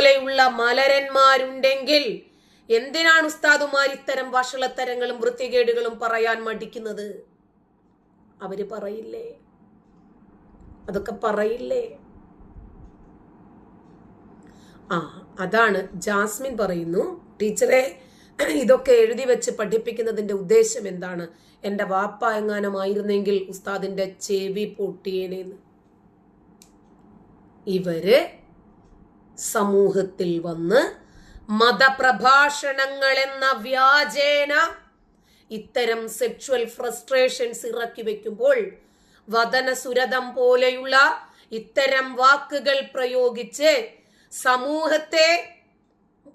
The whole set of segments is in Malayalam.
പോലെയുള്ള മലരന്മാരുണ്ടെങ്കിൽ എന്തിനാണ് ഉസ്താദുമാർ ഇത്തരം വഷളത്തരങ്ങളും വൃത്തികേടുകളും പറയാൻ മടിക്കുന്നത്? അവർ പറയില്ലേ? അതൊക്കെ പറയില്ലേ? ആ അതാണ് ജാസ്മിൻ പറയുന്നു. ടീച്ചറെ ഇതൊക്കെ എഴുതി വെച്ച് പഠിപ്പിക്കുന്നതിന്റെ ഉദ്ദേശം എന്താണ്? എന്റെ വാപ്പ എങ്ങാനുമായിരുന്നെങ്കിൽ ഉസ്താദിന്റെ ചെവി പൊട്ടിയേനേന്ന്. ഇവർ സമൂഹത്തിൽ വന്ന് മതപ്രഭാഷണങ്ങൾ എന്ന വ്യാജേന ഇത്തരം സെക്ഷുവൽ ഫ്രസ്ട്രേഷൻസ് ഇറക്കി വെക്കുമ്പോൾ വദനസുരതം പോലെയുള്ള ഇത്തരം വാക്കുകൾ പ്രയോഗിച്ച് സമൂഹത്തെ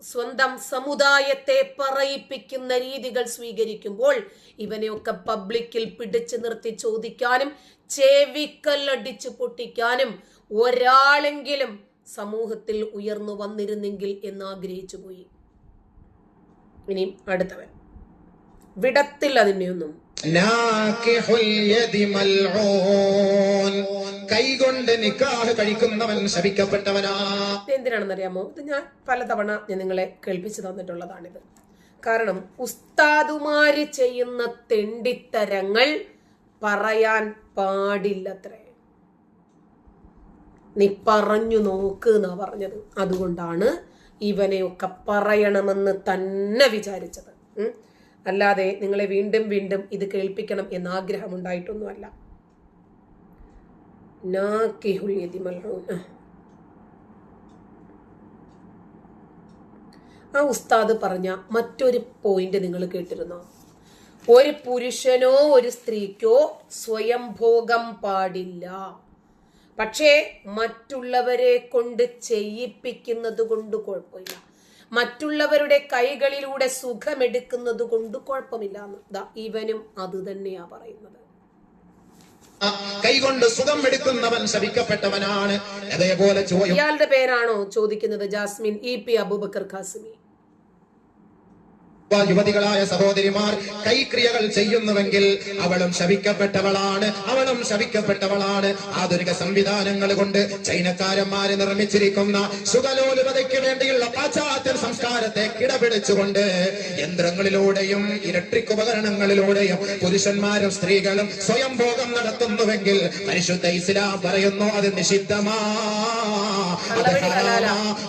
സ്വന്തം സമുദായത്തെ പറയിപ്പിക്കുന്ന രീതികൾ സ്വീകരിക്കുമ്പോൾ ഇവനെയൊക്കെ പബ്ലിക്കിൽ പിടിച്ചു നിർത്തി ചോദിക്കാനും ചെവിക്കല്ലടിച്ചു പൊട്ടിക്കാനും ഒരാളെങ്കിലും സമൂഹത്തിൽ ഉയർന്നു വന്നിരുന്നെങ്കിൽ എന്ന് ആഗ്രഹിച്ചു പോയി. ഇനി അടുത്തവൻ. വിടത്തിൽ അതിനെയൊന്നും. കൈകൊണ്ട് നിക്കാഹ് കഴിക്കുന്നവൻ ശപിക്കപ്പെട്ടവനാ. എന്തിനാണെന്നറിയാമോ? ഇത് ഞാൻ പലതവണ ഞാൻ നിങ്ങളെ കേൾപ്പിച്ചു തന്നിട്ടുള്ളതാണിത്. കാരണം ഉസ്താദുമാര് ചെയ്യുന്ന തെണ്ടിത്തരങ്ങൾ പറയാൻ പാടില്ലത്രേ. നീ പറഞ്ഞു നോക്ക് എന്നാ പറഞ്ഞത്. അതുകൊണ്ടാണ് ഇവനെയൊക്കെ പറയണമെന്ന് തന്നെ വിചാരിച്ചത്. അല്ലാതെ നിങ്ങളെ വീണ്ടും വീണ്ടും ഇത് കേൾപ്പിക്കണം എന്ന ആഗ്രഹം ഉണ്ടായിട്ടൊന്നുമല്ല നാക്കിഹുൽ. ആ ഉസ്താദ് പറഞ്ഞ മറ്റൊരു പോയിന്റ് നിങ്ങൾ കേട്ടിരുന്നോ? ഒരു പുരുഷനോ ഒരു സ്ത്രീക്കോ സ്വയംഭോഗം പാടില്ല. പക്ഷേ മറ്റുള്ളവരെ കൊണ്ട് ചെയ്യിപ്പിക്കുന്നത് കൊണ്ട് കുഴപ്പമില്ല. മറ്റുള്ളവരുടെ കൈകളിലൂടെ സുഖമെടുക്കുന്നത് കൊണ്ട് കുഴപ്പമില്ല ഇവനും അത് തന്നെയാ പറയുന്നത്. കൈകൊണ്ട് സുഖം എടുക്കുന്നവൻ ശപിക്കപ്പെട്ടവനാണ്. അതേപോലെ ഇയാളുടെ പേരാണോ ചോദിക്കുന്നത് Jasmine? E P Abubakar Qasimi. യുവതികളായ സഹോദരിമാർ കൈക്രിയകൾ ചെയ്യുന്നുവെങ്കിൽ അവളും ശവിക്കപ്പെട്ടവളാണ് അവളും ശവിക്കപ്പെട്ടവളാണ് ആധുനിക സംവിധാനങ്ങൾ കൊണ്ട് ചൈനക്കാരന്മാര് നിർമ്മിച്ചിരിക്കുന്ന സുഖലോലുപതയ്ക്ക് വേണ്ടിയുള്ള പാശ്ചാത്യ സംസ്കാരത്തെ കിടപിടിച്ചുകൊണ്ട് യന്ത്രങ്ങളിലൂടെയും ഇലക്ട്രിക് ഉപകരണങ്ങളിലൂടെയും പുരുഷന്മാരും സ്ത്രീകളും സ്വയം ഭോഗം നടത്തുന്നുവെങ്കിൽ പരിശുദ്ധ ഇസ്ലാം പറയുന്നു അത് നിഷിദ്ധമാ.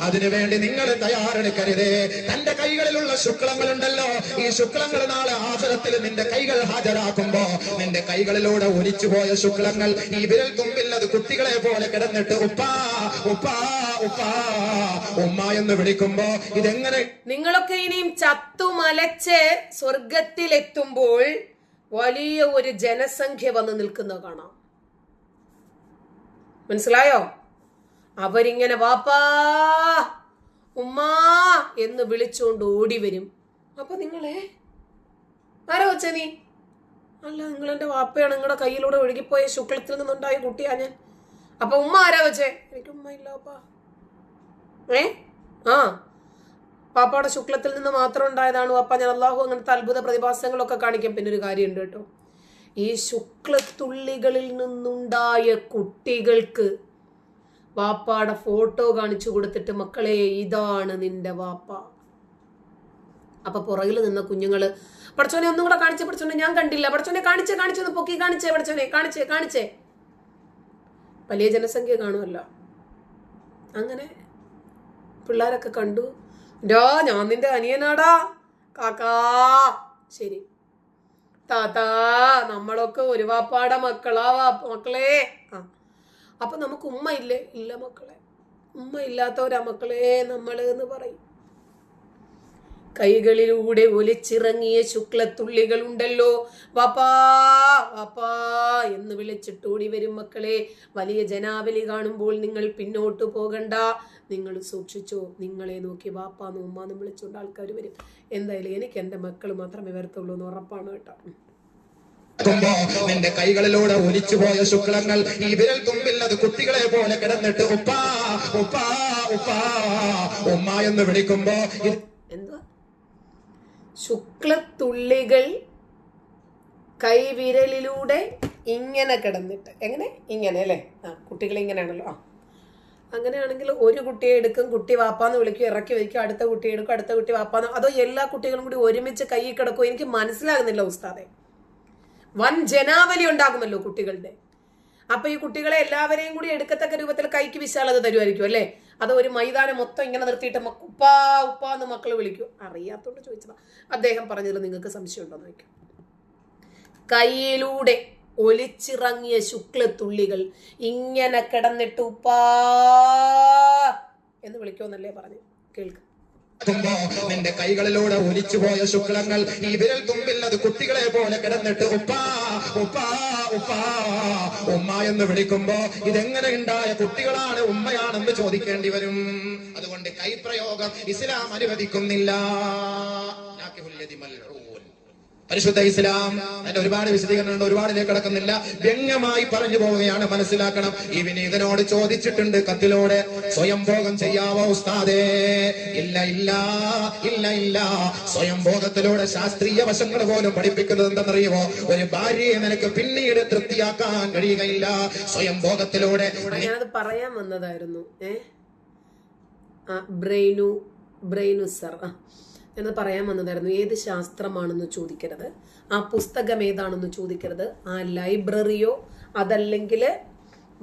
അതിനുവേണ്ടി നിങ്ങൾ തയ്യാറെടുക്കരുത്. തന്റെ കൈകളിലുള്ള ശുക്ലങ്ങളുണ്ടല്ലോ. ഈ ശുക്ലങ്ങൾ നാളെ ആചരത്തിൽ നിന്റെ കൈകൾ ഹാജരാക്കുമ്പോ നിന്റെ കൈകളിലൂടെ ഒലിച്ചുപോയ ശുക്ലങ്ങൾ ഈ വിരൽ തുമ്പിൽ അത് കുട്ടികളെ പോലെ കിടന്നിട്ട് ഉപ്പാ ഉപ്പാ ഉപ്പാ ഉമ്മ എന്ന് വിളിക്കുമ്പോ ഇതെങ്ങനെ നിങ്ങളൊക്കെ ഇനിയും ചത്തുമലച്ച് സ്വർഗത്തിലെത്തുമ്പോൾ വലിയ ഒരു ജനസംഖ്യ വന്ന് നിൽക്കുന്ന കാണാം. മനസ്സിലായോ? അവരിങ്ങനെ വാപ്പാ ഉമ്മാ എന്ന് വിളിച്ചുകൊണ്ട് ഓടി വരും. അപ്പൊ നിങ്ങളെ? ആരാ വെച്ച നീ? അല്ല നിങ്ങൾ എന്റെ വാപ്പയാണ് നിങ്ങളുടെ കയ്യിലൂടെ ഒഴുകിപ്പോയ ശുക്ലത്തിൽ നിന്നുണ്ടായ കുട്ടിയാ ഞാൻ. അപ്പൊ ഉമ്മ ആരാ വെച്ചേ? എനിക്ക് ഉമ്മ ഇല്ല ഏ? ആ. പാപ്പയുടെ ശുക്ലത്തിൽ നിന്ന് മാത്രം ഉണ്ടായതാണ് പാപ്പ ഞാൻ അള്ളാഹു അങ്ങനത്തെ അത്ഭുത പ്രതിഭാസങ്ങളൊക്കെ കാണിക്കാം. പിന്നെ ഒരു കാര്യമുണ്ട് കേട്ടോ. ഈ ശുക്ലത്തുള്ളികളിൽ നിന്നുണ്ടായ കുട്ടികൾക്ക് വാപ്പാടെ ഫോട്ടോ കാണിച്ചു കൊടുത്തിട്ട് മക്കളെ ഇതാണ് നിന്റെ വാപ്പ. അപ്പൊ പുറകിൽ നിന്ന കുഞ്ഞുങ്ങൾ പഠിച്ചോനെ ഒന്നും കൂടെ കാണിച്ചേ പഠിച്ചോനെ ഞാൻ കണ്ടില്ല. പഠിച്ചോനെ കാണിച്ചേ കാണിച്ചൊന്ന് പൊക്കി കാണിച്ചേ പഠിച്ചോനെ കാണിച്ചേ കാണിച്ചേ. വലിയ ജനസംഖ്യ കാണുമല്ലോ. അങ്ങനെ പിള്ളേരൊക്കെ കണ്ടു. ഡോ ഞാൻ നിന്റെ അനിയനാടാ. കാക്കാ. ശരി. താത്താ നമ്മളൊക്കെ ഒരു വാപ്പാടെ മക്കളാ മക്കളെ. ആ. അപ്പൊ നമുക്ക് ഉമ്മ ഇല്ലേ? ഇല്ല മക്കളെ. ഉമ്മ ഇല്ലാത്തവരാ മക്കളെ നമ്മൾ എന്ന് പറയും. കൈകളിലൂടെ ഒലിച്ചിറങ്ങിയ ശുക്ലത്തുള്ളികൾ ഉണ്ടല്ലോ വാപ്പാ വാപ്പാ എന്ന് വിളിച്ചിട്ടോടി വരും മക്കളെ. വലിയ ജനാവലി കാണുമ്പോൾ നിങ്ങൾ പിന്നോട്ട് പോകണ്ട. നിങ്ങൾ സൂക്ഷിച്ചോ നിങ്ങളെ നോക്കി വാപ്പാന്ന് ഉമ്മാന്ന് വിളിച്ചുകൊണ്ട് ആൾക്കാർ വരും. എന്തായാലും എനിക്ക് എന്റെ മക്കൾ മാത്രമേ വരത്തുള്ളൂ എന്ന് ഉറപ്പാണ് കേട്ടോ. നിന്റെ കൈകളിലൂടെ ഒലിച്ചു പോയ ശുക്ലങ്ങൾ ഈ വിരൽ തുമ്പിൽ അത് കുട്ടികളെ പോലെ കിടന്നിട്ട് ഉപ്പാ ഉപ്പാ ഉപ്പാ ഉമ്മ എന്ന് വിളിക്കുമ്പോ ശുക്ലത്തുള്ളികൾ കൈവിരലിലൂടെ ഇങ്ങനെ കിടന്നിട്ട്. എങ്ങനെ? ഇങ്ങനെ അല്ലേ? ആ കുട്ടികൾ ഇങ്ങനെയാണല്ലോ. ആ. അങ്ങനെയാണെങ്കിൽ ഒരു കുട്ടിയെ എടുക്കും കുട്ടി വാപ്പാന്ന് വിളിക്കും ഇറക്കി വയ്ക്കും അടുത്ത കുട്ടിയെ എടുക്കും അടുത്ത കുട്ടി വാപ്പാന്ന്. അതോ എല്ലാ കുട്ടികളും കൂടി ഒരുമിച്ച് കൈ കിടക്കും? എനിക്ക് മനസ്സിലാകുന്നില്ല ഉസ്താദെ. വൻ ജനാവലി ഉണ്ടാകുമല്ലോ കുട്ടികളുടെ. അപ്പൊ ഈ കുട്ടികളെ എല്ലാവരെയും കൂടി എടുക്കത്തക്ക രൂപത്തിൽ കൈക്ക് വിശാലത തരുമായിരിക്കും അല്ലേ? അത് ഒരു മൈതാനം മൊത്തം ഇങ്ങനെ നിർത്തിയിട്ട് ഉപ്പാ ഉപ്പാ എന്ന് മക്കൾ വിളിക്കും. അറിയാത്തോണ്ട് ചോദിച്ചതാ. അദ്ദേഹം പറഞ്ഞതിൽ നിങ്ങൾക്ക് സംശയമുണ്ടോ എന്ന് നോക്കാം കയ്യിലൂടെ ഒലിച്ചിറങ്ങിയ ശുക്ലത്തുള്ളികൾ ഇങ്ങനെ കിടന്നിട്ട് ഉപ്പാ എന്ന് വിളിക്കുമെന്നല്ലേ പറഞ്ഞു കേൾക്ക. നിന്റെ കൈകളിലൂടെ ഒലിച്ചുപോയ ശുക്ലങ്ങൾ ഈ വിരൽ തുമ്പിൽ അത് കുട്ടികളെ പോലെ കിടന്നിട്ട് ഉപ്പാ ഉപ്പാ ഉപ്പാ ഉമ്മ എന്ന് വിളിക്കുമ്പോ ഇതെങ്ങനെ ഉണ്ടായ കുട്ടികളാണ് ഉമ്മയാണെന്ന് ചോദിക്കേണ്ടി വരും. അതുകൊണ്ട് കൈപ്രയോഗം ഇസ്ലാം അനുവദിക്കുന്നില്ല. പരിശുദ്ധ ഇസ്ലാം അതിന്റെ ഒരുപാട് വിശദീകരണങ്ങൾ ഒരുപാടിലേക്ക് കിടക്കുന്നില്ല. വ്യംഗമായി പറഞ്ഞു പോവുകയാണ്. മനസ്സിലാക്കണം. ഈ വിനീതനോട് ചോദിച്ചിട്ടുണ്ട്. കത്തിലൂടെ സ്വയം ഭോഗം ചെയ്യാവോ ഉസ്താദേ? ഇല്ല ഇല്ല ഇല്ല ഇല്ല. സ്വയം ഭോഗത്തിലൂടെ ശാസ്ത്രീയ വശങ്ങൾ പോലും പഠിപ്പിക്കുന്നത് എന്തെന്നറിയുമോ? ഒരു ഭാര്യയെ നിനക്ക് പിന്നീട് തൃപ്തിയാക്കാൻ കഴിയുകയില്ല. സ്വയം ഭോഗത്തിലൂടെ പറയാൻ വന്നതായിരുന്നു. Brain brain sir. എന്ന് പറയാൻ വന്നതായിരുന്നു. ഏത് ശാസ്ത്രമാണെന്ന് ചോദിക്കരുത്. ആ പുസ്തകം ഏതാണെന്ന് ചോദിക്കരുത്. ആ ലൈബ്രറിയോ അതല്ലെങ്കിൽ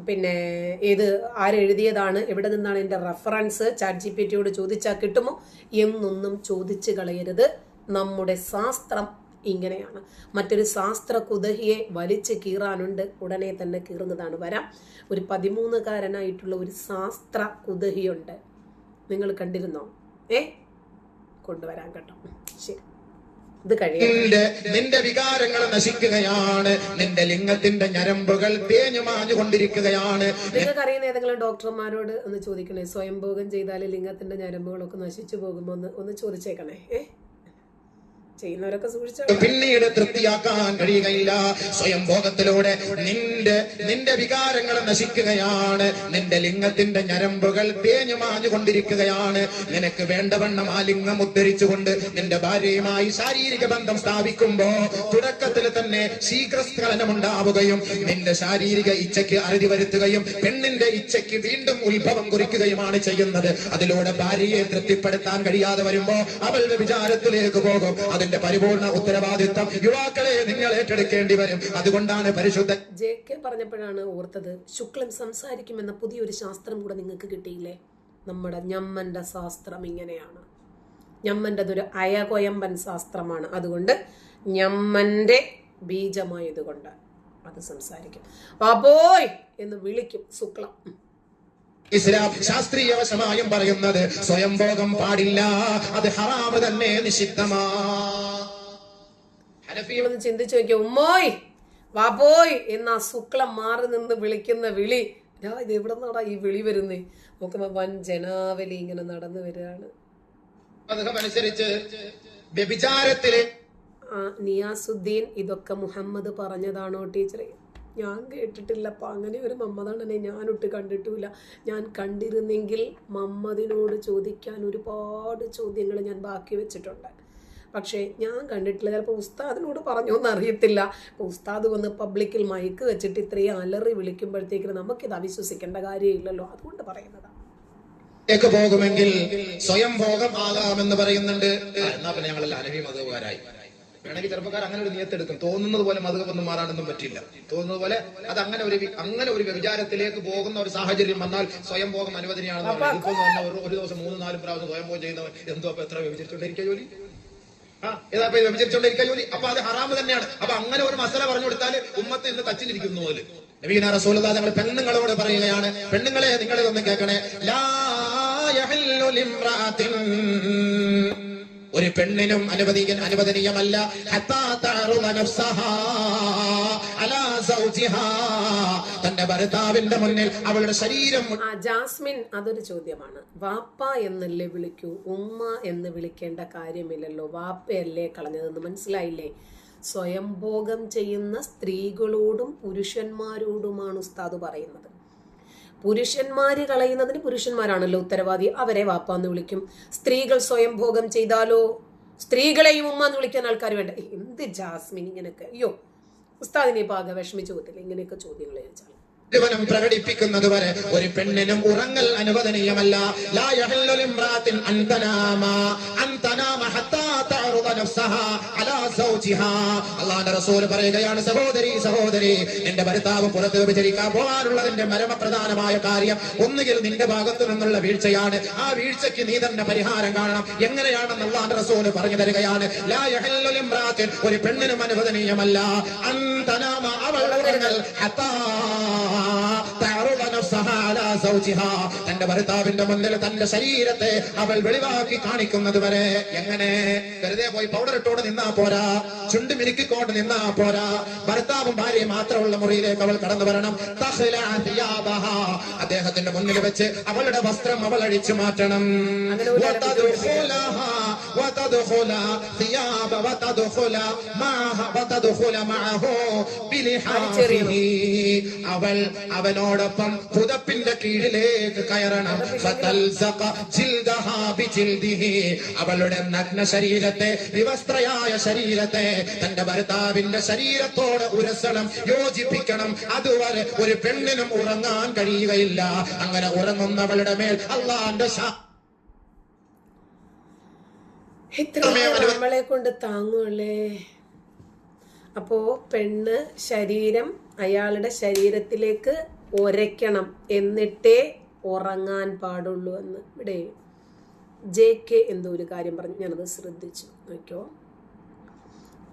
പിന്നെ ഏത് ആരെഴുതിയതാണ് എവിടെ നിന്നാണ് എന്റെ റെഫറൻസ് ചാറ്റ് ജി പി ടിയോട് ചോദിച്ചാൽ കിട്ടുമോ എന്നൊന്നും ചോദിച്ചു കളയരുത്. നമ്മുടെ ശാസ്ത്രം ഇങ്ങനെയാണ്. മറ്റൊരു ശാസ്ത്ര കുതഹിയെ വലിച്ചു കീറാനുണ്ട്. ഉടനെ തന്നെ കീറുന്നതാണ്. വരാം. ഒരു പതിമൂന്നുകാരനായിട്ടുള്ള ഒരു ശാസ്ത്ര കുതഹിയുണ്ട്. നിങ്ങൾ കണ്ടിരുന്നോ? ഏ? കൊണ്ടുവരാൻ കേട്ടോ. ശരി. നിന്റെ വികാരങ്ങൾ നശിക്കുകയാണ്. നിന്റെ ലിംഗത്തിന്റെ ഞരമ്പുകൾ തേഞ്ഞു മാഞ്ഞു കൊണ്ടിരിക്കുകയാണ്. നിങ്ങൾക്ക് അറിയുന്ന ഏതെങ്കിലും ഡോക്ടർമാരോട് ഒന്ന് ചോദിക്കണേ? സ്വയംഭോഗം ചെയ്താൽ ലിംഗത്തിന്റെ ഞരമ്പുകളൊക്കെ നശിച്ചു പോകുമോ ഒന്ന് ഒന്ന് ചോദിച്ചേക്കണേ. ഏ? ചെയ്യുന്നവരൊക്കെ സൂക്ഷിച്ചു പിന്നീട് തൃപ്തിയാക്കാൻ കഴിയുകയില്ല. സ്വയം ഭോഗത്തിലൂടെ നിന്റെ നിന്റെ വികാരങ്ങൾ നശിക്കുകയാണ്. നിന്റെ ലിംഗത്തിന്റെ ഞരമ്പുകൾ തേഞ്ഞു മാഞ്ഞുകൊണ്ടിരിക്കുകയാണ്. നിനക്ക് വേണ്ടവണ്ണം ആ ലിംഗം ഉദ്ധരിച്ചുകൊണ്ട് നിന്റെ ഭാര്യയുമായി ശാരീരിക ബന്ധം സ്ഥാപിക്കുമ്പോ തുടക്കത്തിൽ തന്നെ ശീഘ്രസ്ഖലനം ഉണ്ടാവുകയും നിന്റെ ശാരീരിക ഇച്ഛയ്ക്ക് അറുതി വരുത്തുകയും പെണ്ണിന്റെ ഇച്ഛയ്ക്ക് വീണ്ടും ഉത്ഭവം കുറിക്കുകയുമാണ് ചെയ്യുന്നത്. അതിലൂടെ ഭാര്യയെ തൃപ്തിപ്പെടുത്താൻ കഴിയാതെ വരുമ്പോ അവൾ വിചാരത്തിലേക്ക് പോകും. അതിന്റെ പരിപൂർണ ഉത്തരവാദിത്വം യുവാക്കളെ നിങ്ങൾ ഏറ്റെടുക്കേണ്ടി വരും. അതുകൊണ്ടാണ് പരിശുദ്ധ ജെ കെ പറഞ്ഞപ്പോഴാണ് ഓർത്തത് ശുക്ലൻ സംസാരിക്കുമെന്ന പുതിയൊരു ശാസ്ത്രം കൂടെ നിങ്ങൾക്ക് കിട്ടിയില്ലേ? നമ്മുടെ ഞമ്മന്റെ ശാസ്ത്രം ഇങ്ങനെയാണ്. ഞമ്മന്റെതൊരു അയകൊയമ്പൻ ശാസ്ത്രമാണ്. അതുകൊണ്ട് ഞമ്മന്റെ ബീജമായതുകൊണ്ട് അത് സംസാരിക്കും. അപ്പോയ് എന്ന് വിളിക്കും ശുക്ലം ഇസ്ലാം ശാസ്ത്രീയ വശമായും പറയുന്നത് സ്വയംഭോഗം പാടില്ല അത് ഹറാമ് തന്നെ നിഷിദ്ധമാ. നിങ്ങളൊന്ന് ചിന്തിച്ചു നോക്കിയോ ഉമ്മോയ് വാപോയ് എന്ന ആ ശുക്ലം മാറി നിന്ന് വിളിക്കുന്ന വിളി. ഞാൻ ഇത് എവിടെ നിന്നാടാ ഈ വിളി വരുന്നേ? നോക്കുമ്പോ വൻ ജനാവലി ഇങ്ങനെ നടന്നു വരികയാണ്. അനുസരിച്ച് വ്യഭിചാരത്തിലെ ആ നിയാസുദ്ദീൻ ഇതൊക്കെ മുഹമ്മദ് പറഞ്ഞതാണോ ടീച്ചറെ? ഞാൻ കേട്ടിട്ടില്ലപ്പ. അങ്ങനെ ഒരു മമ്മദാണെന്നെ ഞാനൊട്ട് കണ്ടിട്ടില്ല ഞാൻ കണ്ടിരുന്നെങ്കിൽ മമ്മതിനോട് ചോദിക്കാൻ ഒരുപാട് ചോദ്യങ്ങൾ ഞാൻ ബാക്കി വെച്ചിട്ടുണ്ട്. പക്ഷേ ഞാൻ കണ്ടിട്ടില്ല. ചിലപ്പോൾ ഉസ്താദിനോട് പറഞ്ഞോന്ന് അറിയത്തില്ല. അപ്പോൾ ഉസ്താദ് വന്ന് പബ്ലിക്കിൽ മയക്ക് വെച്ചിട്ട് ഇത്രയും അലറി വിളിക്കുമ്പോഴത്തേക്കിന് നമുക്കിത് അവിശ്വസിക്കേണ്ട കാര്യമില്ലല്ലോ. അതുകൊണ്ട് പറയുന്നതാണ് പോകുമെങ്കിൽ സ്വയം ഭോഗം ആകാമെന്ന് പറയുന്നുണ്ട്. എന്നാ പിന്നെ ഞങ്ങളെല്ലാം അനവി മതവുകാരായി വേണമെങ്കിൽ ചെറുപ്പക്കാർ അങ്ങനെ ഒരു നിയത്തെടുക്കും. തോന്നുന്നത് പോലെ മതമൊന്നും മാറാനൊന്നും പറ്റില്ല. തോന്നുന്നത് പോലെ അത് അങ്ങനെ ഒരു അങ്ങനെ ഒരു വിചാരത്തിലേക്ക് പോകുന്ന ഒരു സാഹചര്യം വന്നാൽ സ്വയം ഭോഗം അനുവദനീയാണെന്ന് ഇപ്പൊ ഒരു ദിവസം മൂന്ന് നാലും പ്രാവശ്യം സ്വയം ഭോഗം ചെയ്യുന്നവൻ എന്തോ അപ്പൊ എത്ര വ്യഭിചരിച്ചോണ്ടിരിക്കുക ജോലി? ആ ഏതാ വ്യഭിചരിച്ചോണ്ടിരിക്കുക ജോലി? അപ്പൊ അത് ഹറാമ് തന്നെയാണ്. അപ്പൊ അങ്ങനെ ഒരു മസല പറഞ്ഞു കൊടുത്താൽ ഉമ്മത്ത് ഇന്ന് തച്ചിലിരിക്കുന്നു പോലെ നബീന റസൂലത ഞങ്ങൾ പെണ്ണുങ്ങളോട് പറയുകയാണ്. പെണ്ണുങ്ങളെ നിങ്ങളെ ഒന്ന് കേൾക്കണേ. ലാ ഒരു പെണ്ണിനും അനുവദി അനുവദനീയമല്ല. തന്റെ ഭർത്താവിന്റെ മുന്നിൽ അവളുടെ ശരീരം ജാസ്മിൻ അതൊരു ചോദ്യമാണ്. വാപ്പ എന്നല്ലേ വിളിക്കൂ? ഉമ്മ എന്ന് വിളിക്കേണ്ട കാര്യമില്ലല്ലോ. വാപ്പയല്ലേ കളഞ്ഞതെന്ന് മനസ്സിലായില്ലേ? സ്വയംഭോഗം ചെയ്യുന്ന സ്ത്രീകളോടും പുരുഷന്മാരോടുമാണ് ഉസ്താദ് പറയുന്നത്. പുരുഷന്മാര് കളയുന്നതിന് പുരുഷന്മാരാണല്ലോ ഉത്തരവാദി. അവരെ വാപ്പ എന്ന് വിളിക്കും. സ്ത്രീകൾ സ്വയം ഭോഗം ചെയ്താലോ? സ്ത്രീകളെയും ഉമ്മ എന്ന് വിളിക്കാൻ ആൾക്കാർ വേണ്ട. എന്ത് ജാസ്മിൻ ഇങ്ങനെയൊക്കെ? അയ്യോ ഉസ്താദിനെ ആകെ വിഷമിച്ചു പോകത്തില്ല. ഇങ്ങനെയൊക്കെ ചോദ്യങ്ങൾ ചോദിച്ചാൽ മുഴുവനും പ്രകടിപ്പിക്കുന്നത് വരെ ഒരു പെണ്ണിനും ഉറങ്ങൽ അനുവദനീയമല്ല. അല്ലാഹുവിന്റെ റസൂൽ പറയുകയാണ് സഹോദരി സഹോദരി എന്റെ ഭർത്താവ് പുറത്ത് വിചരിക്കാൻ പോകാനുള്ളതിന്റെ പരമപ്രധാനമായ കാര്യം ഒന്നുകിൽ നിന്റെ ഭാഗത്തു നിന്നുള്ള വീഴ്ചയാണ്. ആ വീഴ്ചയ്ക്ക് നീ തന്നെ പരിഹാരം കാണണം. എങ്ങനെയാണെന്ന് അള്ളാന്റെ റസൂൽ പറഞ്ഞു തരികയാണ് ഒരു പെണ്ണിനും അനുവദനീയമല്ല. അൻ തനാമ അവൾ തന്റെ ഭർത്താവിന്റെ മുന്നിൽ തന്റെ ശരീരത്തെ അവൾ വെളിവാക്കി കാണിക്കുന്നത് വരെ എങ്ങനെ വെറുതെ പോയി പൗഡർ ഇട്ടോണ്ട് നിന്നാ പോരാ ചുണ്ട് മിനുക്കിക്കൊണ്ട് നിന്നാ പോരാ ഭർത്താവും ഭാര്യയും മാത്രമുള്ള മുറിയിലേക്ക് അവൾ കടന്നു വരണം തഖ്ലാ തിയാബഹാ. അദ്ദേഹത്തിന്റെ മുന്നിൽ വെച്ച് അവളുടെ വസ്ത്രം അവൾ അഴിച്ചു മാറ്റണം അങ്ങനെ ഒരു വതദ്ഖുലഹാ വതദ്ഖുല ثياب وتدخل معها وتدخل معه بلحافه അവൾ അവനോടൊപ്പം പുതപ്പിന്റെ കീഴിലേക്ക് കയറണം. അവളുടെ നഗ്ന ശരീരത്തെ വിവസ്ത്രയായ ശരീരത്തെ തന്റെ ഭർത്താവിന്റെ ശരീരത്തോട് ഉരസണം യോജിപ്പിക്കണം. അതുവരെ ഒരു പെണ്ണിനും ഉറങ്ങാൻ കഴിയുകയില്ല. അങ്ങനെ ഉറങ്ങുന്നവളുടെ മേൽ അള്ളാന്റെ ശാ ഇത്ര നമ്മളെ കൊണ്ട് താങ്ങുമല്ലേ അപ്പോ പെണ്ണ് ശരീരം അയാളുടെ ശരീരത്തിലേക്ക് ഒരയ്ക്കണം എന്നിട്ടേ ഉറങ്ങാൻ പാടുള്ളൂ എന്ന്. ഇവിടെ ജെ കെ എന്തോ ഒരു കാര്യം പറഞ്ഞു. ഞാനത് ശ്രദ്ധിച്ചു. നോക്കിയോ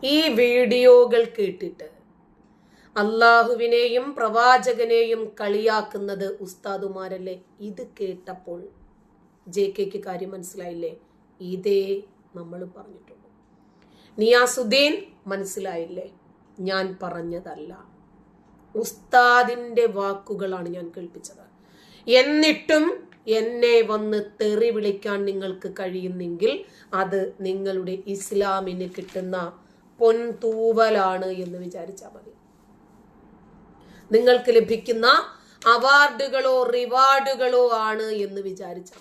ഈ വീഡിയോകൾ കേട്ടിട്ട് അള്ളാഹുവിനെയും പ്രവാചകനെയും കളിയാക്കുന്നത് ഉസ്താദുമാരല്ലേ? ഇത് കേട്ടപ്പോൾ ജെ കെക്ക് കാര്യം മനസ്സിലായില്ലേ? ഇതേ നമ്മൾ പറഞ്ഞിട്ടുള്ളൂ. നിയാസുദ്ദീൻ മനസ്സിലായില്ലേ? ഞാൻ പറഞ്ഞതല്ല. ഉസ്താദിന്റെ വാക്കുകളാണ് ഞാൻ കേൾപ്പിച്ചത്. എന്നിട്ടും എന്നെ വന്ന് തെറി വിളിക്കാൻ നിങ്ങൾക്ക് കഴിയുന്നെങ്കിൽ അത് നിങ്ങളുടെ ഇസ്ലാമിന് കിട്ടുന്ന പൊൻതൂവലാണ് എന്ന് വിചാരിച്ചാൽ മതി. നിങ്ങൾക്ക് ലഭിക്കുന്ന അവാർഡുകളോ റിവാർഡുകളോ ആണ് എന്ന് വിചാരിച്ചാൽ